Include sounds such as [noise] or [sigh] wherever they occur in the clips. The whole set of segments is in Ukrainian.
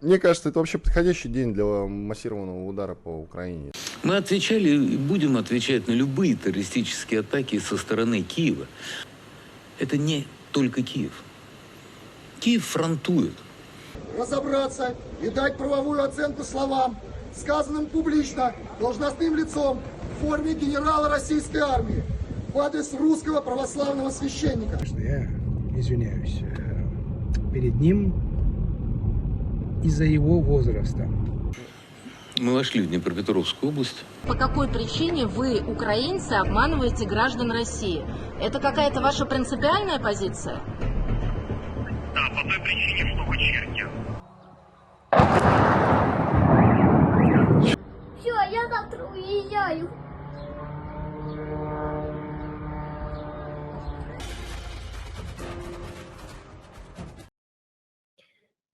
Мне кажется, это вообще подходящий день для массированного удара по Украине. Мы отвечали и будем отвечать на любые террористические атаки со стороны Киева. Это не только Киев. Киев фронтует. разобраться и дать правовую оценку словам, сказанным публично должностным лицом в форме генерала российской армии в адрес русского православного священника. я извиняюсь э, перед ним из-за его возраста. Мы вошли в Днепропетровскую область. По какой причине вы, украинцы, обманываете граждан России? Это какая-то ваша принципиальная позиция? Да, по той причине, что вы черти.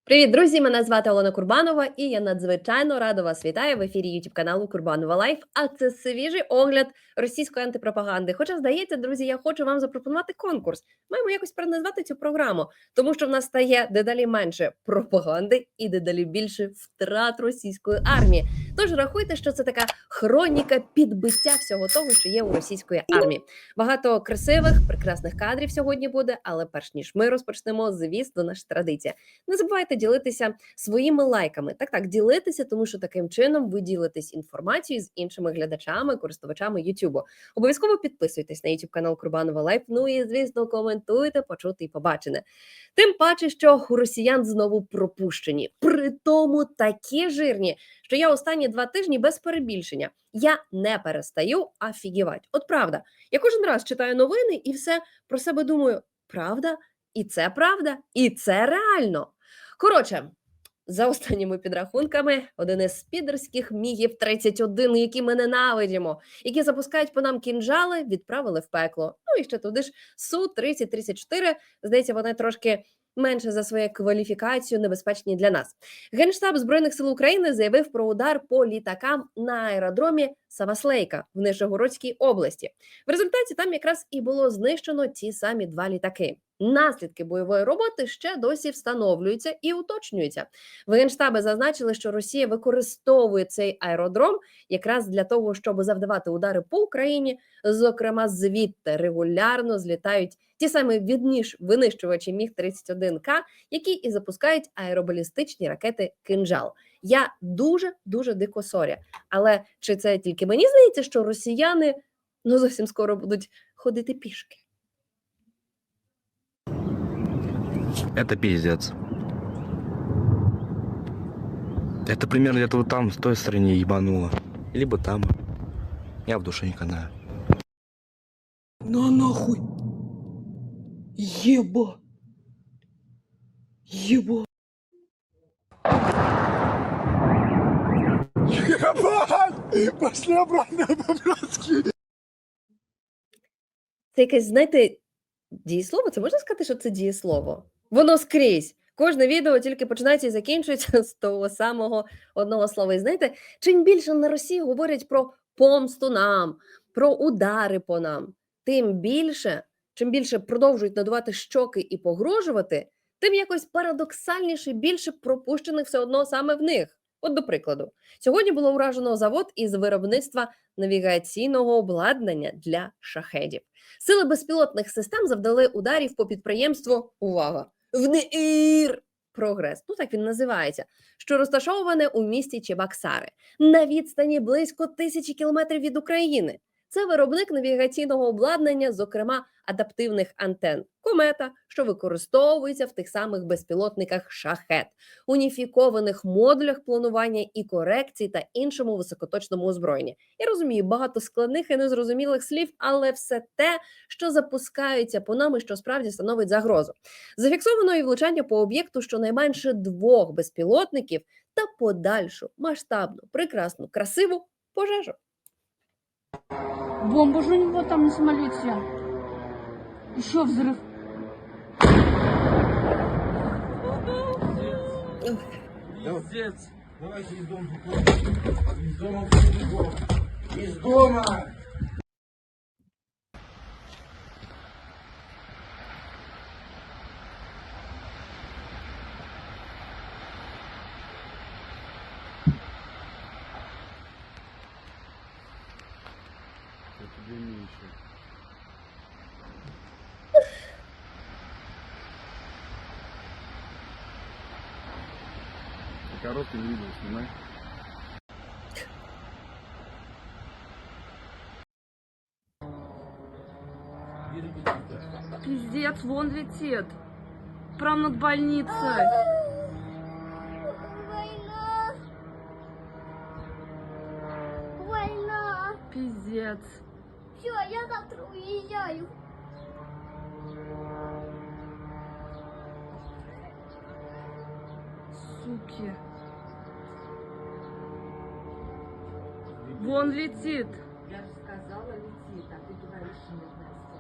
Привіт, друзі! Мене звати Олена Курбанова, і я надзвичайно рада вас вітаю в ефірі youtube каналу Курбанова Лайф. А це свіжий огляд російської антипропаганди. Хоча, здається, друзі, я хочу вам запропонувати конкурс. Маємо якось переназвати цю програму, тому що в нас стає дедалі менше пропаганди і дедалі більше втрат російської армії. Тож рахуйте, що це така хроніка підбиття всього того, що є у російської армії. Багато красивих, прекрасних кадрів сьогодні буде. Але перш ніж ми розпочнемо, звісно, наша традиція. Не забувайте ділитися своїми лайками. Так, так, ділитися, тому що таким чином ви ділитесь інформацією з іншими глядачами, користувачами Ютубу. Обов'язково підписуйтесь на YouTube канал Курбанова Лайф. Ну і звісно, коментуйте, почути і побачене. Тим паче, що у росіян знову пропущені. При тому такі жирні, що я останні два тижні без перебільшення. Я не перестаю афігівати. От правда, я кожен раз читаю новини і все про себе думаю: правда, і це правда, і це реально. Коротше, за останніми підрахунками, один із підерських мігів 31, які ми ненавидимо, які запускають по нам кінжали, відправили в пекло. Ну і ще туди ж су 3034 Здається, вони трошки менше за свою кваліфікацію небезпечні для нас. Генштаб збройних сил України заявив про удар по літакам на аеродромі Саваслейка в Нижегородській області. В результаті там якраз і було знищено ті самі два літаки. Наслідки бойової роботи ще досі встановлюються і уточнюються. В Генштабі зазначили, що Росія використовує цей аеродром якраз для того, щоб завдавати удари по Україні. Зокрема, звідти регулярно злітають ті самі відніж винищувачі Міг 31 К, які і запускають аеробалістичні ракети Кинжал. Я дуже дуже дико соря. Але чи це тільки мені здається, що росіяни ну зовсім скоро будуть ходити пішки? Это пиздец. Это примерно где-то вот там, в той стороне ебануло. Либо там. Я в душе не канаю. На нахуй! Еба! Еба! Ебать! Пошли обратно по-братски! Це якесь, знаєте, дієслово? Це можна сказати, що це дієслово? Воно скрізь. Кожне відео тільки починається і закінчується [laughs] з того самого одного слова. І знаєте, чим більше на Росії говорять про помсту нам, про удари по нам, тим більше, чим більше продовжують надувати щоки і погрожувати, тим якось парадоксальніше більше пропущених все одно саме в них. От, до прикладу, сьогодні було уражено завод із виробництва навігаційного обладнання для шахедів. Сили безпілотних систем завдали ударів по підприємству. Увага! В НИР Прогрес, ну так він називається, що розташоване у місті Чебоксари. На відстані близько тисячі кілометрів від України. Це виробник навігаційного обладнання, зокрема адаптивних антен, комета, що використовується в тих самих безпілотниках шахет, уніфікованих модулях планування і корекцій та іншому високоточному озброєнні. Я розумію багато складних і незрозумілих слів, але все те, що запускається по нам і що справді становить загрозу. Зафіксовано і влучання по об'єкту щонайменше двох безпілотників та подальшу масштабну, прекрасну, красиву пожежу. Бомба же у него там на самолете. Еще взрыв. Пиздец! Давайте из дома Из дома Из дома! Коротким видео снимай. Пиздец, вон летит. Прям над больницей. Война! Война! Пиздец. Все, я завтра уезжаю. Суки. Вон летит. Я же сказала, летит, а ты говоришь, нет, Настя.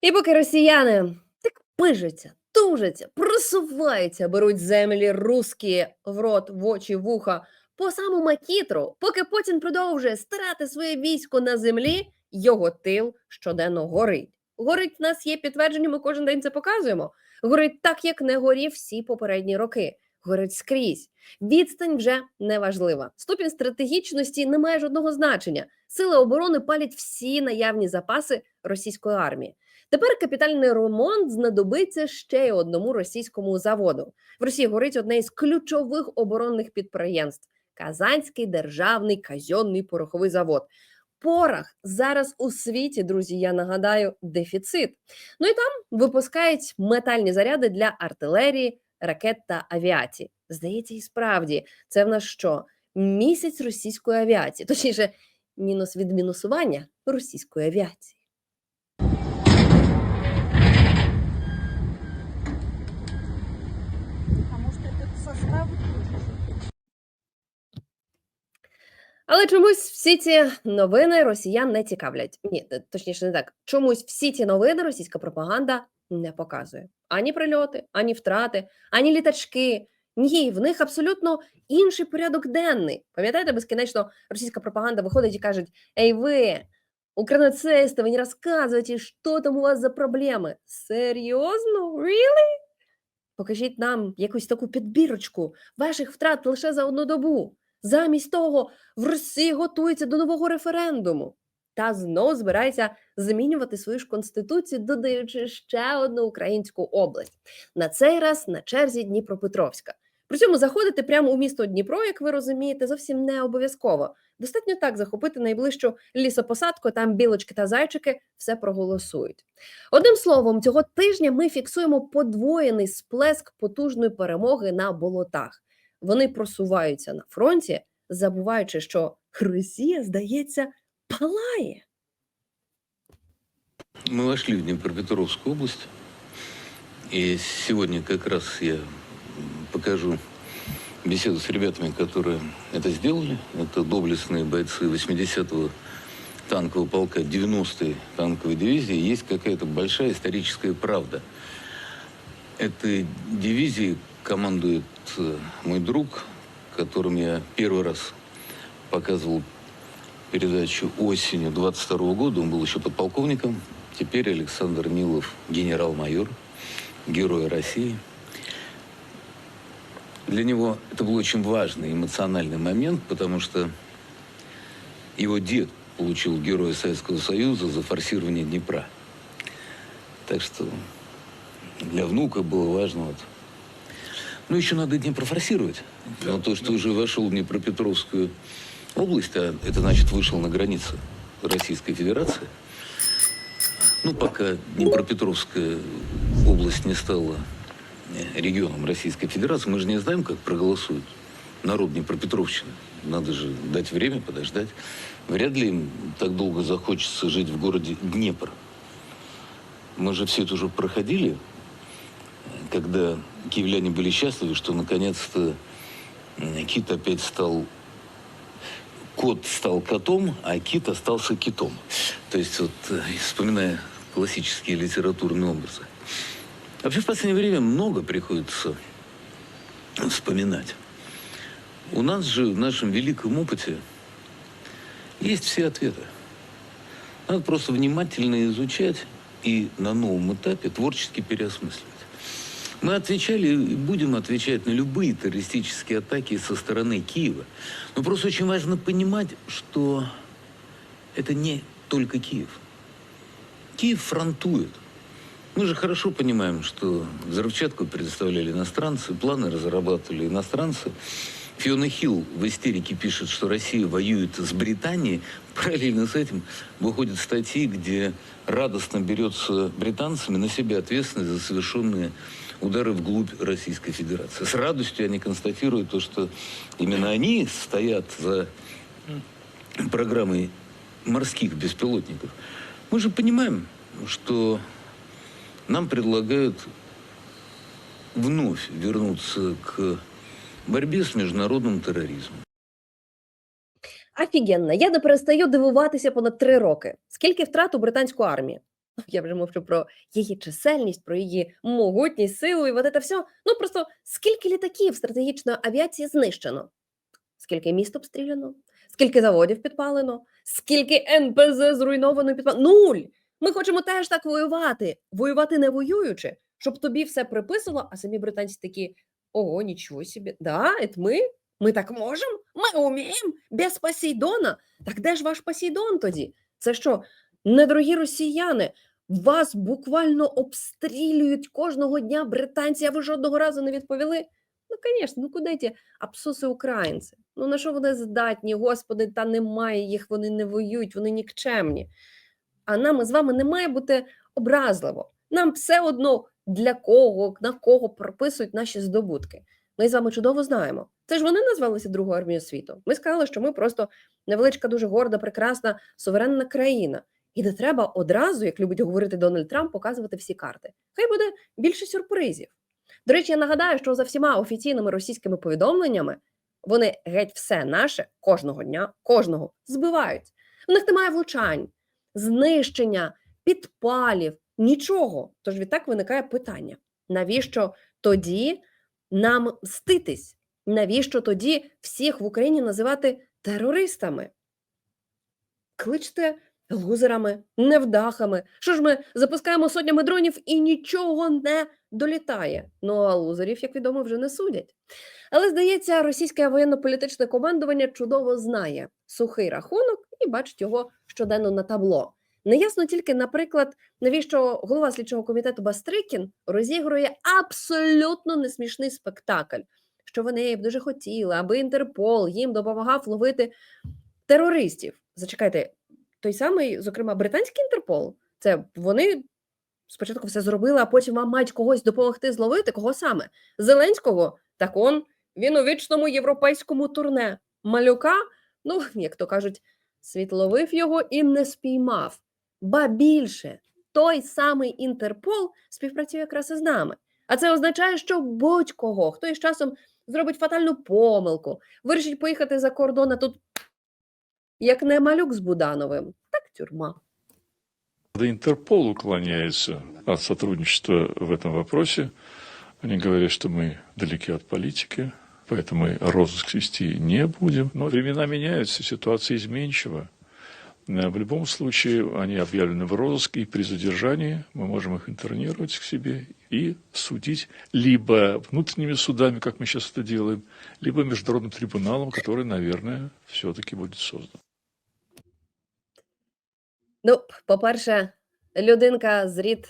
І поки росіяни так пижаться, тужаться, просуваються, беруть землі русські в рот, в очі, в вуха по саму макітру, поки Путін продовжує старати своє військо на землі, його тил щоденно горить. Горить в нас є підтвердження, ми кожен день це показуємо. Горить так, як не горів всі попередні роки. Горить скрізь. Відстань вже не важлива. Ступінь стратегічності не має жодного значення. Сили оборони палять всі наявні запаси російської армії. Тепер капітальний ремонт знадобиться ще й одному російському заводу. В Росії горить одне із ключових оборонних підприємств Казанський державний казьонний пороховий завод. Порох зараз у світі, друзі, я нагадаю, дефіцит. Ну і там випускають метальні заряди для артилерії, ракет та авіації. Здається, і справді, це в нас що? Місяць російської авіації, точніше, мінус від мінусування російської авіації. А может этот состав? Але чомусь всі ці новини росіян не цікавлять. Ні, точніше, не так. Чомусь всі ці новини російська пропаганда не показує ані прильоти, ані втрати, ані літачки. Ні, в них абсолютно інший порядок денний. Пам'ятаєте, безкінечно російська пропаганда виходить і кажуть: Ей, ви, укранацисти, ви не розказуєте, що там у вас за проблеми. Серйозно? Really? Покажіть нам якусь таку підбірочку ваших втрат лише за одну добу. Замість того, в Росії готується до нового референдуму та знову збирається змінювати свою ж конституцію, додаючи ще одну українську область. На цей раз на черзі Дніпропетровська. При цьому заходити прямо у місто Дніпро, як ви розумієте, зовсім не обов'язково. Достатньо так захопити найближчу лісопосадку, там білочки та зайчики все проголосують. Одним словом, цього тижня ми фіксуємо подвоєний сплеск потужної перемоги на болотах Вони просуваються на фронті, забуваючи, що Росія, здається, палає. Мы вошли в Днепропетровскую область, и сегодня как раз я м, покажу беседу с ребятами, которые это сделали. Это доблестные бойцы 80-го танкового полка 90-й танковой дивизии. Есть какая-то большая историческая правда. Этой дивизией командует э, мой друг, которым я первый раз показывал передачу осенью 22 года. Он был еще подполковником. Теперь Александр Нилов, генерал-майор, герой России. Для него это был очень важный эмоциональный момент, потому что его дед получил Героя Советского Союза за форсирование Днепра. Так что для внука было важно вот. Ну, еще надо Днепр форсировать. Но то, что уже вошел в Днепропетровскую область, а это значит вышел на границы Российской Федерации. Ну, пока Днепропетровская область не стала э, регионом Российской Федерации, мы же не знаем, как проголосует народ Днепропетровщины. Надо же дать время, подождать. Вряд ли им так долго захочется жить в городе Днепр. Мы же все это уже проходили, когда киевляне были счастливы, что наконец-то кит опять стал кот стал котом, а кит остался китом. То есть вот, э, вспоминая классические литературные образы. Вообще в последнее время много приходится вспоминать. У нас же в нашем великом опыте есть все ответы. Надо просто внимательно изучать и на новом этапе творчески переосмысливать. Мы отвечали и будем отвечать на любые террористические атаки со стороны Киева. Но просто очень важно понимать, что это не только Киев. Киев фронтует. Мы же хорошо понимаем, что взрывчатку предоставляли иностранцы, планы разрабатывали иностранцы. Фиона Хилл в истерике пишет, что Россия воюет с Британией. [laughs] Параллельно с этим выходят статьи, где радостно берется британцами на себя ответственность за совершенные удары вглубь Российской Федерации. С радостью они констатируют то, что именно они стоят за программой морских беспилотников. Мы же понимаем, что нам предлагают вновь вернуться к борьбе с международным терроризмом. Офігенно. Я не перестаю дивуватися понад три роки. Скільки втрат у британську армію? Я вже мовчу про її чисельність, про її могутність, силу і от це все. Ну просто скільки літаків стратегічної авіації знищено? Скільки міст обстріляно? Скільки заводів підпалено? Скільки НПЗ зруйновано і підпалено? Нуль! Ми хочемо теж так воювати. Воювати не воюючи, щоб тобі все приписувало, а самі британці такі: ого, нічого собі, да, это ми? Ми так можемо? Ми вміємо без Посейдона? Так де ж ваш Посейдон тоді? Це що, недорогі росіяни? Вас буквально обстрілюють кожного дня британці, а ви жодного разу не відповіли? Ну, звісно, ну куди ті абсуси українці? Ну на що вони здатні? Господи, та немає їх, вони не воюють, вони нікчемні. А нам з вами не має бути образливо. Нам все одно для кого, на кого прописують наші здобутки. Ми з вами чудово знаємо. Це ж вони назвалися Другою армією світу. Ми сказали, що ми просто невеличка, дуже горда, прекрасна, суверенна країна. І не треба одразу, як любить говорити Дональд Трамп, показувати всі карти. Хай буде більше сюрпризів. До речі, я нагадаю, що за всіма офіційними російськими повідомленнями вони геть все наше кожного дня, кожного збивають. В них немає влучань, знищення, підпалів, нічого. Тож відтак виникає питання: навіщо тоді нам мститись? Навіщо тоді всіх в Україні називати терористами? Кличте лузерами, невдахами. Що ж ми запускаємо сотнями дронів і нічого не долітає. Ну а лузерів, як відомо, вже не судять. Але здається, російське воєнно-політичне командування чудово знає сухий рахунок і бачить його щоденно на табло. Неясно тільки, наприклад, навіщо голова слідчого комітету Бастрикін розігрує абсолютно несмішний спектакль, що вони б дуже хотіли, аби Інтерпол їм допомагав ловити терористів. Зачекайте, той самий, зокрема, британський Інтерпол. Це вони спочатку все зробили, а потім вам мають когось допомогти зловити. Кого саме? Зеленського? Так он він у вічному європейському турне. Малюка, ну [laughs] як то кажуть, світ ловив його і не спіймав. Ба більше, той самий Інтерпол співпрацює якраз із нами. А це означає, що будь-кого, хто із часом зробить фатальну помилку, вирішить поїхати за кордон, а тут як не малюк з Будановим, так тюрма. Да Интерпол уклоняется от сотрудничества в этом вопросе. Они говорят, что мы далеки от политики, поэтому розыск вести не будем. Но времена меняются, ситуация изменчива. Э, В любом случае, они объявлены в розыск, и при задержании мы можем их интернировать к себе и судить либо внутренними судами, как мы сейчас это делаем, либо международным трибуналом, который, наверное, все-таки будет создан. Ну, по-перше, людинка з рід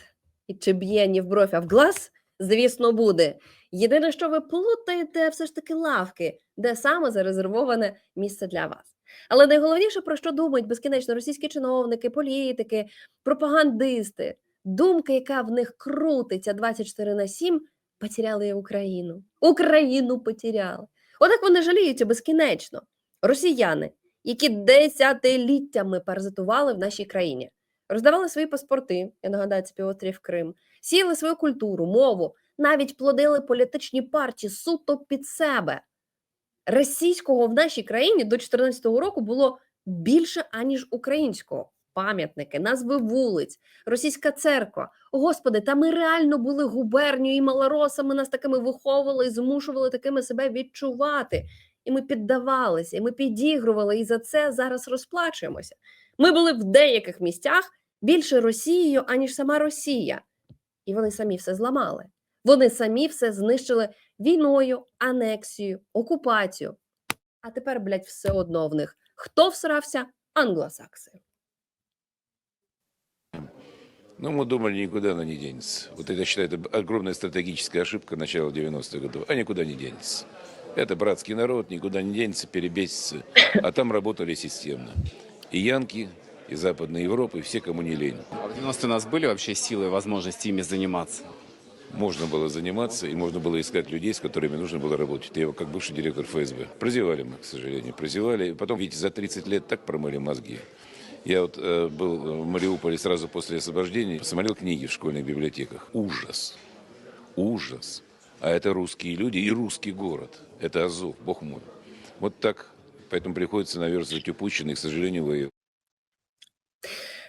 чи б'є ні в бровь, а в глаз, звісно, буде. Єдине, що ви плутаєте, все ж таки лавки, де саме зарезервоване місце для вас. Але найголовніше, про що думають безкінечно російські чиновники, політики, пропагандисти, думка, яка в них крутиться 24 на 7, потеряли Україну. Україну потеряли. Отак вони жаліються безкінечно. Росіяни, які десятиліттями паразитували в нашій країні, роздавали свої паспорти, я нагадаю, це півострів Крим, сіяли свою культуру, мову, навіть плодили політичні партії суто під себе. Російського в нашій країні до 2014 року було більше, аніж українського. Пам'ятники, назви вулиць, російська церква. Господи, та ми реально були губернією і малоросами, нас такими виховували і змушували такими себе відчувати І ми піддавалися, і ми підігрували, і за це зараз розплачуємося. Ми були в деяких місцях більше Росією, аніж сама Росія. І вони самі все зламали. Вони самі все знищили війною, анексією, окупацією. А тепер, блядь, все одно в них. Хто всрався? Англосакси. Но мы думали, никуда она не денется. Вот это, я считаю, это огромная стратегическая ошибка начала 90-х годов. А никуда не денется. Это братский народ, никуда не денется, перебесится. А там работали системно. И Янки, и Западная Европа, и все, кому не лень. А в 90-е у нас были вообще силы и возможности ими заниматься? Можно было заниматься, и можно было искать людей, с которыми нужно было работать. Я как бывший директор ФСБ. Прозевали мы, к сожалению, прозевали. И потом, видите, за 30 лет так промыли мозги. Я вот э, был в Мариуполе сразу после освобождения, посмотрел книги в школьных библиотеках. Ужас. Ужас. А это русские люди и русский город. Это Азов, бог мой. Вот так. Поэтому приходится наверстывать упущенные, к сожалению, воевать.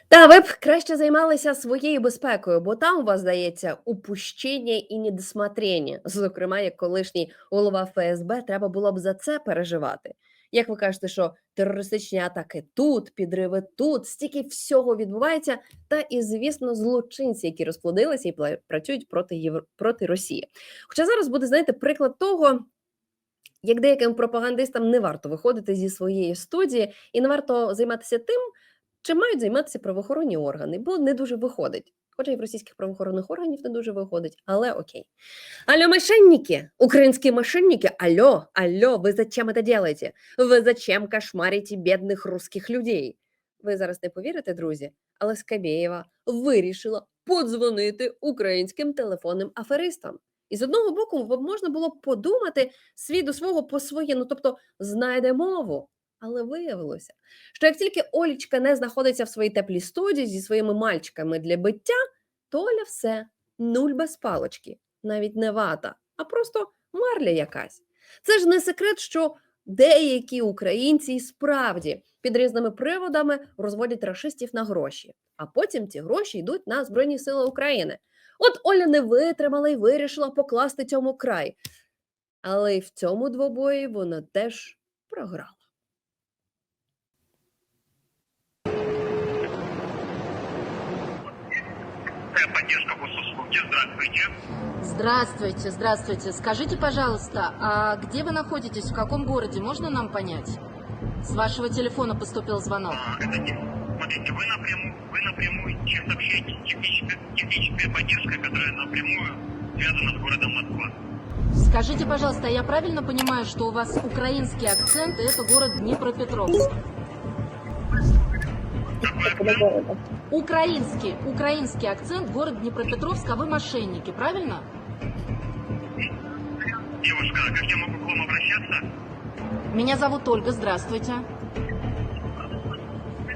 Та ви б краще займалися своєю безпекою, бо там у вас здається упущення і недосмотрення. Зокрема, як колишній голова ФСБ, треба було б за це переживати. Як ви кажете, що терористичні атаки тут, підриви тут, стільки всього відбувається, та і звісно, злочинці, які розплодилися і пла- працюють проти Євро... проти Росії. Хоча зараз буде знаєте приклад того. як деяким пропагандистам не варто виходити зі своєї студії і не варто займатися тим, чим мають займатися правоохоронні органи, бо не дуже виходить. Хоча і в російських правоохоронних органів не дуже виходить, але окей. Алло, мошенники, украинские мошенники, алло, алло, ви зачем это делаете? Ви зачем кошмарите бідних русських людей? Ви зараз не повірите, друзі, але Скабєєва вирішила подзвонити українським телефонним аферистам. І з одного боку, можна було б подумати свій до свого по своє, ну тобто знайде мову. Але виявилося, що як тільки Олічка не знаходиться в своїй теплій студії зі своїми мальчиками для биття, то Оля все, нуль без палочки, навіть не вата, а просто марля якась. Це ж не секрет, що деякі українці і справді під різними приводами розводять рашистів на гроші, а потім ці гроші йдуть на Збройні Сили України. От Оля не витримала і вирішила покласти цьому край. Але й в цьому двобої вона теж програла. Поддержка госуслуги. Здравствуйте. Здравствуйте, здравствуйте. Скажите, пожалуйста, а где вы находитесь, в каком городе, можно нам понять? С вашего телефона поступил звонок. А, это не... Смотрите, вы напрямую, вы напрямую сейчас общаетесь с технической, технической поддержкой, которая напрямую связана с городом Москва. Скажите, пожалуйста, я правильно понимаю, что у вас украинский акцент, и это город Днепропетровск? Украинский, украинский акцент, город Днепропетровск, а вы мошенники, правильно? Девушка, а как я могу к вам обращаться? Меня зовут Ольга, здравствуйте.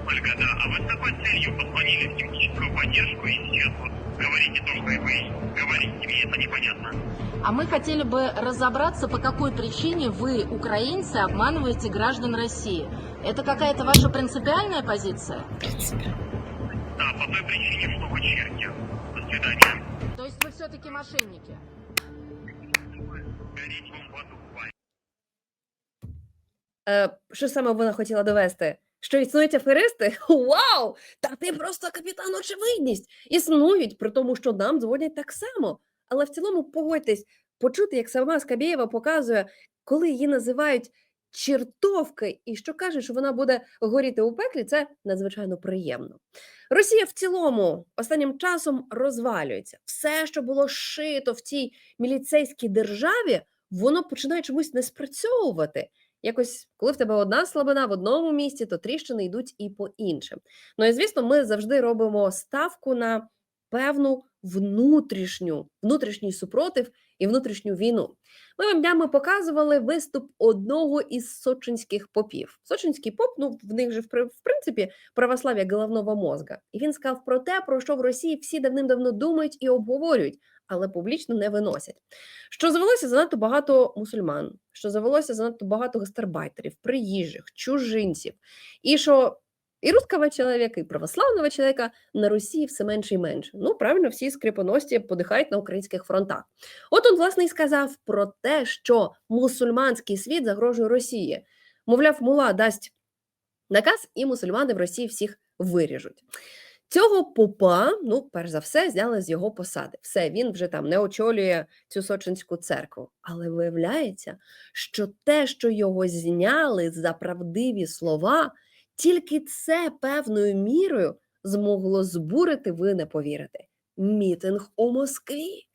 Ольга, да. А вы с какой целью позвонили в техническую поддержку и сейчас вот говорите то, что вы говорите? Мне это непонятно. А мы хотели бы разобраться, по какой причине вы, украинцы, обманываете граждан России. Это какая-то ваша принципиальная позиция? Да, по той причине, что вы черти. До свидания. То есть вы все-таки мошенники? Гореть вам в аду. Бай. Е, що саме вона хотіла довести? Що існують аферисти? [laughs] Вау! Та ти просто капітан очевидність! Існують, при тому, що нам дзвонять так само. Але в цілому погодьтесь, почути, як сама Скабєєва показує, коли її називають чертовки, і що каже, що вона буде горіти у пеклі, це надзвичайно приємно. Росія в цілому останнім часом розвалюється. Все, що було шито в цій міліцейській державі, воно починає чомусь не спрацьовувати. Якось, коли в тебе одна слабина в одному місці, то тріщини йдуть і по іншим. Ну і звісно, ми завжди робимо ставку на певну внутрішню, внутрішній супротив і внутрішню війну. Ми вам днями показували виступ одного із сочинських попів. Сочинський поп, ну в них же в принципі православ'я головного мозга. І він сказав про те, про що в Росії всі давним-давно думають і обговорюють, але публічно не виносять. Що завелося занадто багато мусульман, що завелося занадто багато гастарбайтерів, приїжджих, чужинців, і що і русского чоловіка, і православного чоловіка на Росії все менше і менше. Ну, правильно, всі скрипоності подихають на українських фронтах. От он, власне, і сказав про те, що мусульманський світ загрожує Росії. Мовляв, мула дасть наказ, і мусульмани в Росії всіх виріжуть. Цього попа, ну, перш за все, зняли з його посади. Все, він вже там не очолює цю сочинську церкву. Але виявляється, що те, що його зняли за правдиві слова, тільки це певною мірою змогло збурити, ви не повірите. Мітинг у Москві.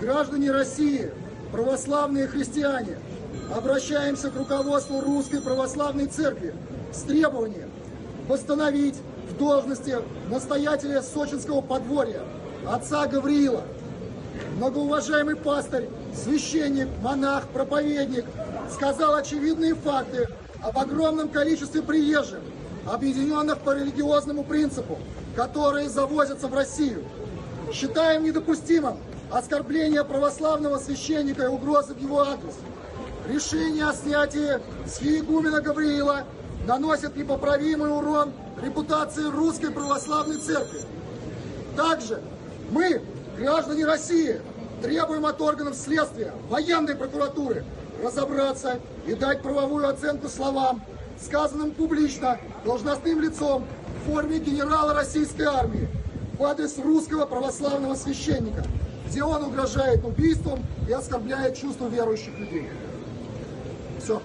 Граждане России, православные христиане, обращаемся к руководству Русской Православной Церкви с требованием восстановить в должности настоятеля Сочинского подворья отца Гавриила. Многоуважаемый пастырь, священник, монах, проповедник сказал очевидные факты об огромном количестве приезжих, объединенных по религиозному принципу, которые завозятся в Россию. Считаем недопустимым оскорбление православного священника и угрозы в его адрес. Решение о снятии с Хиегумена Гавриила наносит непоправимый урон репутации Русской Православной Церкви. Также мы, граждане России, требуем от органов следствия, военной прокуратуры разобраться и дать правовую оценку словам, сказанным публично должностным лицом в форме генерала российской армии в адрес русского православного священника, где он угрожает убийством и оскорбляет чувства верующих людей. Все.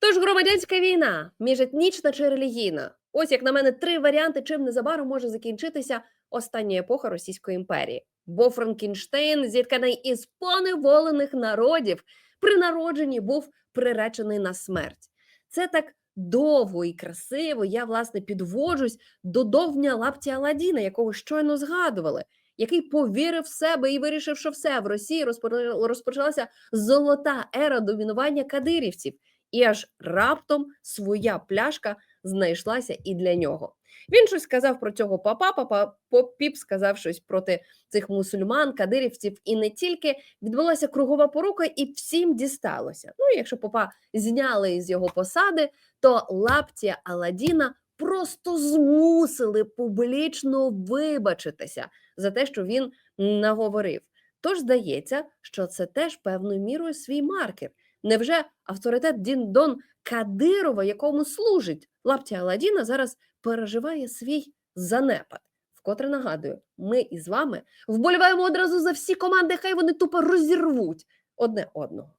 Тож громадянська війна, міжетнічна чи релігійна. Ось як на мене три варіанти, чим незабаром може закінчитися остання епоха Російської імперії. Бо Франкенштейн, зітканий із поневолених народів, при народженні був приречений на смерть. Це так довго і красиво. Я власне підводжусь до довня лапті Аладдіна, якого щойно згадували, який повірив в себе і вирішив, що все в Росії розпо- розпочалася золота ера домінування кадирівців і аж раптом своя пляшка знайшлася і для нього. Він щось сказав про цього папа, папа попіп сказав щось проти цих мусульман, кадирівців, і не тільки відбулася кругова порука, і всім дісталося. Ну, якщо попа зняли із його посади, то лаптія Аладдіна просто змусили публічно вибачитися за те, що він наговорив. Тож здається, що це теж певною мірою свій маркер. Невже авторитет Діндон Кадирова, якому служить лапті Аладдіна, зараз переживає свій занепад? Вкотре нагадую, ми із вами вболіваємо одразу за всі команди, хай вони тупо розірвуть одне одного.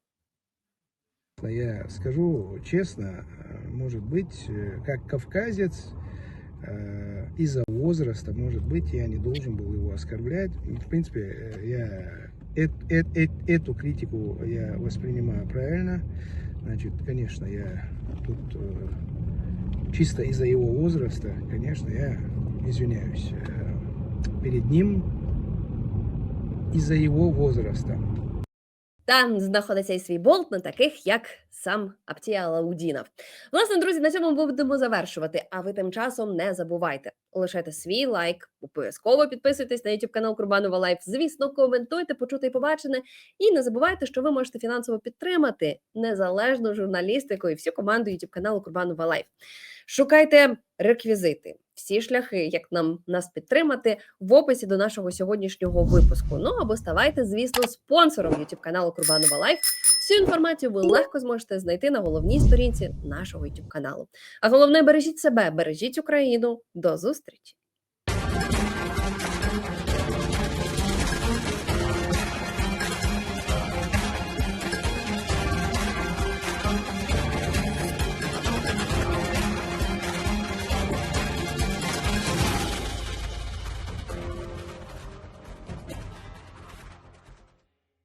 Я скажу честно, э, может быть, э, как кавказец, э, из-за возраста, может быть, я не должен был его оскорблять. В принципе, э, я эт- эт- эт- эту критику я воспринимаю правильно. Значит, конечно, я тут э, чисто из-за его возраста, конечно, я извиняюсь э, перед ним из-за его возраста. Там знаходиться і свій болт на таких, як сам Аптія Лаудінов. Власне, друзі, на цьому будемо завершувати. А ви тим часом не забувайте лишайте свій лайк, обов'язково підписуйтесь на YouTube канал Курбанова Лайф. Звісно, коментуйте, почути і побачене. І не забувайте, що ви можете фінансово підтримати незалежну журналістику і всю команду YouTube каналу Курбанова Лайф. Шукайте реквізити, всі шляхи, як нам нас підтримати в описі до нашого сьогоднішнього випуску. Ну або ставайте, звісно, спонсором YouTube каналу Курбанова Лайф. Всю інформацію ви легко зможете знайти на головній сторінці нашого YouTube каналу. А головне, бережіть себе, бережіть Україну. До зустрічі!